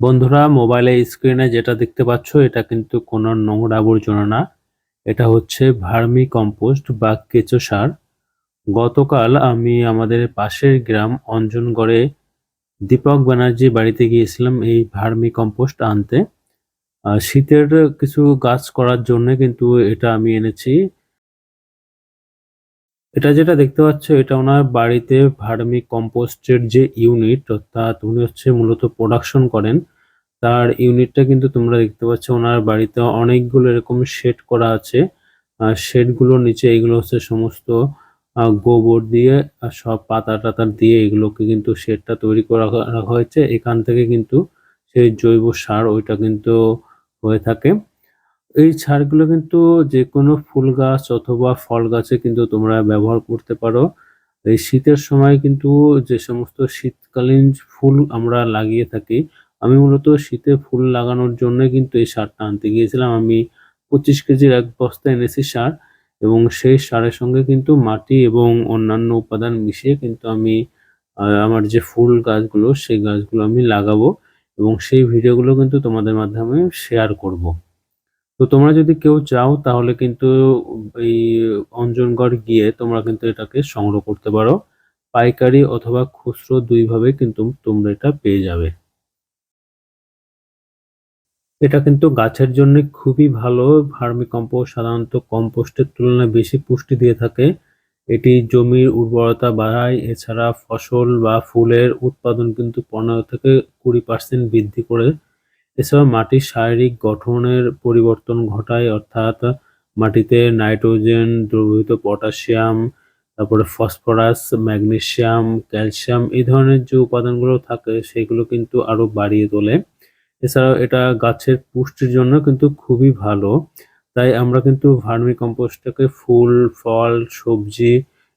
বন্ধুরা, মোবাইলে স্ক্রিনে যেটা দেখতে পাচ্ছ, এটা কিন্তু কোনো নোংরা আবর্জনা না। এটা হচ্ছে ভার্মি কম্পোস্ট বা কেঁচো সার। গতকাল আমি আমাদের পাশের গ্রাম অঞ্জনগড়ে দীপক ব্যানার্জি বাড়িতে গিয়েছিলাম এই ভার্মি কম্পোস্ট আনতে। শীতের কিছু গাছ করার জন্য কিন্তু এটা আমি এনেছি। এটা যেটা দেখতে পাচ্ছ, এটা ওনার বাড়িতে ভার্মি কম্পোস্টের যে ইউনিট, অর্থাৎ উনি হচ্ছে মূলত প্রোডাকশন করেন, তার ইউনিটটা কিন্তু তোমরা দেখতে পাচ্ছ ওনার বাড়িতে অনেকগুলো এরকম শেড করা আছে। আর শেডগুলোর নিচে এগুলো হচ্ছে সমস্ত গোবর দিয়ে সব পাতা টাতা দিয়ে এগুলোকে কিন্তু শেডটা তৈরি করা, রাখা হয়েছে। এখান থেকে কিন্তু সেই জৈব সার ওইটা কিন্তু হয়ে থাকে। এই সারগুলো কিন্তু যে কোনো ফুল গাছ অথবা ফল গাছে কিন্তু তোমরা ব্যবহার করতে পারো। এই শীতের সময় কিন্তু যে সমস্ত শীতকালীন ফুল আমরা লাগিয়ে থাকি, আমি মূলত শীতে ফুল লাগানোর জন্য কিন্তু এই সারটা আনতে গিয়েছিলাম। আমি পঁচিশ কেজির এক বস্তা এনেছি সার এবং সেই সারের সঙ্গে কিন্তু মাটি এবং অন্যান্য উপাদান মিশিয়ে কিন্তু আমি আমার যে ফুল গাছগুলো, সেই গাছগুলো আমি লাগাবো এবং সেই ভিডিওগুলো কিন্তু তোমাদের মাধ্যমে শেয়ার করব। তো তোমরা যদি কেউ চাও, তাহলে কিন্তু এই অঞ্জনগড় গিয়ে তোমরা কিন্তু এটাকে সংগ্রহ করতে পারো। পাইকারি অথবা খুচরো দুইভাবে কিন্তু তোমরা এটা পেয়ে যাবে। এটা কিন্তু গাছের জন্য খুবই ভালো। ভার্মি কম্পোস্ট সাধারণত কম্পোস্টের তুলনায় বেশি পুষ্টি দিয়ে থাকে। এটি জমির উর্বরতা বাড়ায়। এছাড়া ফসল বা ফুলের উৎপাদন কিন্তু পনেরো থেকে কুড়ি পার্সেন্ট বৃদ্ধি করে। এছাড়া মাটির শারীরিক গঠনের পরিবর্তন ঘটায়, অর্থাৎ মাটিতে নাইট্রোজেন দ্রবীভূত পটাশিয়াম, তারপরে ফসফরাস, ম্যাগনেসিয়াম, ক্যালসিয়াম এই ধরনের যে উপাদানগুলো থাকে সেগুলো কিন্তু আরও বাড়িয়ে তোলে। এছাড়াও এটা গাছের পুষ্টির জন্য কিন্তু খুবই ভালো। তাই আমরা কিন্তু ভার্মি কম্পোস্টটাকে ফুল, ফল, সবজি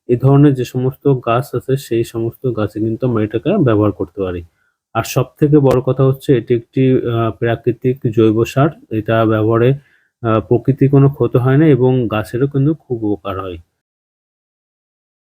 এই ধরনের যে সমস্ত গাছ আছে সেই সমস্ত গাছে কিন্তু আমরা এটাকে ব্যবহার করতে পারি। আর সব থেকে বড় কথা হচ্ছে এটি একটি প্রাকৃতিক জৈব সার। এটা ব্যবহারে প্রকৃতির কোনো ক্ষত হয় না এবং গাছেরও কিন্তু খুব উপকার হয়।